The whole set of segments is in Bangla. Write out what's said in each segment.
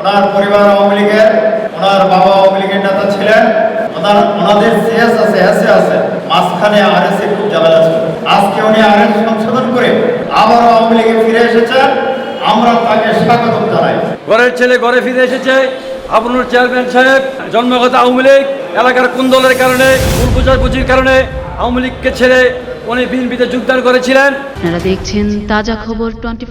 ওনার পরিবার আওয়ামী লীগের ওনার বাবা আওয়ামী লীগের নেতা ছিলেন ওনার ওনাদের সিএস আছে এসে আছে মাঝখানে আরএস খুব ঝামেলা ছিল। আজকে উনি আরএস সংশোধন করে আবার আওয়ামী লীগে ফিরে এসেছেন আমরা তাকে স্বাগতম জানাই। ঘরের ছেলে ঘরে ফিরে এসেছে। আপনার চেয়ারম্যান সাহেব জন্মগত আওয়ামী লীগ এলাকার কুন্দলের কারণে ভুল বুঝাবুঝির কারণে আওয়ামী লীগকে ছেড়ে উনি বিএনপিতে যোগদান করেছিলেন। আপনারা দেখছেন তাজা খবর টোয়েন্টি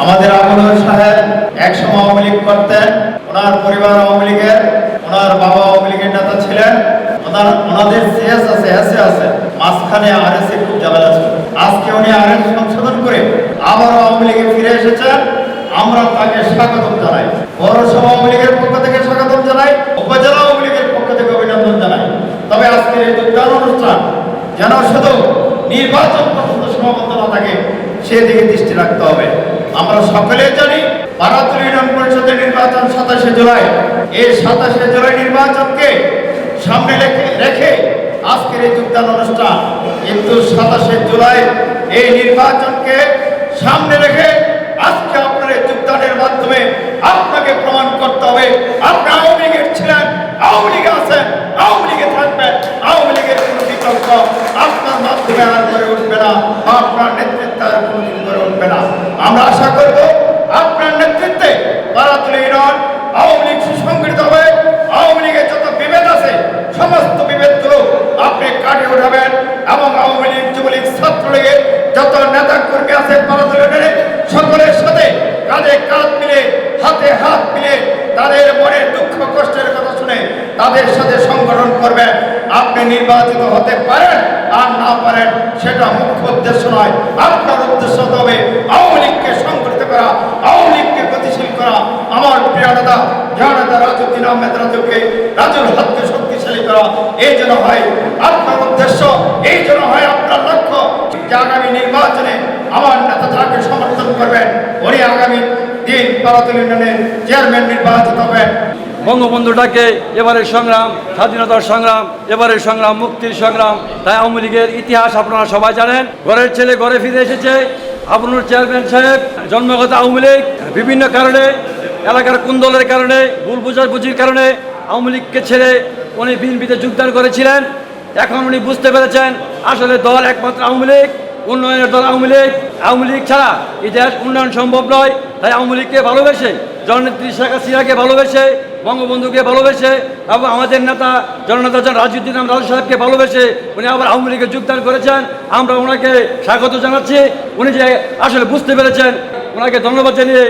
আমাদের আবুল সাহেব এক সময় আওয়ামী লীগ করতেন। ওনার পরিবার আওয়ামী লীগের, ওনার বাবা আওয়ামী লীগের নেতা ছিলেন। ওনার, ওনাদের সিএস আছে এসে আছে। মাঝখানে আরএস খুব ঝামেলা ছিল। আজকে উনি আরএস সংশোধন করে আবার আওয়ামী লীগে ফিরে এসেছেন। আমরা তাকে স্বাগতম জানাই। পৌরসভা আওয়ামী লীগের পক্ষ থেকে স্বাগতম জানাই। উপজেলা আওয়ামী লীগের পক্ষ থেকে অভিনন্দন জানাই। তবে আজকের এই যোগদান অনুষ্ঠান যেন শুধু নির্বাচন পর্যন্ত সীমাবদ্ধ না থাকে, সেদিকে দৃষ্টি রাখতে হবে। আমরা সকলে জানি, ভারত ইউনিয়ন পরিষদের নির্বাচন সাতাশে জুলাই। এই সাতাশে জুলাই নির্বাচনকে সামনে রেখে রেখে আজকের এই যোগদান অনুষ্ঠান। কিন্তু সাতাশে জুলাই এই নির্বাচনকে সামনে রেখে আজকে আপনার যোগদানের মাধ্যমে আপনাকে প্রমাণ আপনার মাধ্যমে আর করে উঠবে না, আপনার নেতৃত্বে আর কোনোদিন করে উঠবে না। আমরা আশা করব আপনার নেতৃত্বে বারাতুল ইউনিয়ন আওয়ামী লীগ সুসংগঠিত হবে। আওয়ামী লীগের যত বিভেদ আছে, সমস্ত বিভেদগুলো আপনি কাটিয়ে উঠাবেন এবং আওয়ামী লীগ, যুবলীগ, ছাত্রলীগের যত নেতা কর্মী আছে বারাতুল ইউনিয়নে সকলের সাথে কাঁধে কাঁধ মিলে, হাতে হাত মিলে তাদের মনের দুঃখ, কষ্টের কথা শুনে তাদের সাথে সংগঠন করবেন। আপনি নির্বাচিত হতে পারেন আর না পারেন, সেটা মুখ্য উদ্দেশ্য নয়। আপনার উদ্দেশ্য হতে হবে আওয়ামী লীগকে সংগঠিত করা, আওয়ামী লীগকে গতিশীল করা। আমার প্রিয় নেতা জননেতা রাজুদ্দিন আহমেদ রাজুকে, রাজুর হাতকে শক্তিশালী করা এই জন্য হয় আপনার উদ্দেশ্য, এই জন্য হয় আপনার লক্ষ্য। যে আগামী নির্বাচনে আমার নেতা যাকে সমর্থন করবেন, উনি আগামী দিন পারাতুল ইউনিয়নের চেয়ারম্যান নির্বাচিত হবেন। বঙ্গবন্ধুটাকে এবারের সংগ্রাম, স্বাধীনতার সংগ্রাম, এবারের সংগ্রাম, মুক্তির সংগ্রাম, তাই আওয়ামী লীগের ইতিহাস আপনারা সবাই জানেন। ঘরের ছেলে ঘরে ফিরে এসেছে। আপনার চেয়ারম্যান সাহেব, জন্মগত আওয়ামী লীগ, বিভিন্ন কারণে, এলাকার কুন্দলের কারণে, ভুল বুঝাবুঝির কারণে আওয়ামী লীগকে ছেড়ে উনি বিএনপিতে যোগদান করেছিলেন। এখন উনি বুঝতে পেরেছেন, আসলে দল একমাত্র আওয়ামী লীগ, উন্নয়নের দল আওয়ামী লীগ। আওয়ামী লীগ ছাড়া এই দেশ উন্নয়ন সম্ভব নয়। তাই আওয়ামী লীগকে ভালোবেসে, জননেত্রী শেখ হাসিনাকে ভালোবেসে বঙ্গবন্ধুকে ভালোবেসে এবং আমাদের নেতা, জননেতা জন রাজুদ্দিন রাজু সাহেবকে ভালোবেসে উনি আবার আওয়ামী লীগে যোগদান করেছেন। আমরা ওনাকে স্বাগত জানাচ্ছি। উনি যে আসলে বুঝতে পেরেছেন, ওনাকে ধন্যবাদ জানিয়ে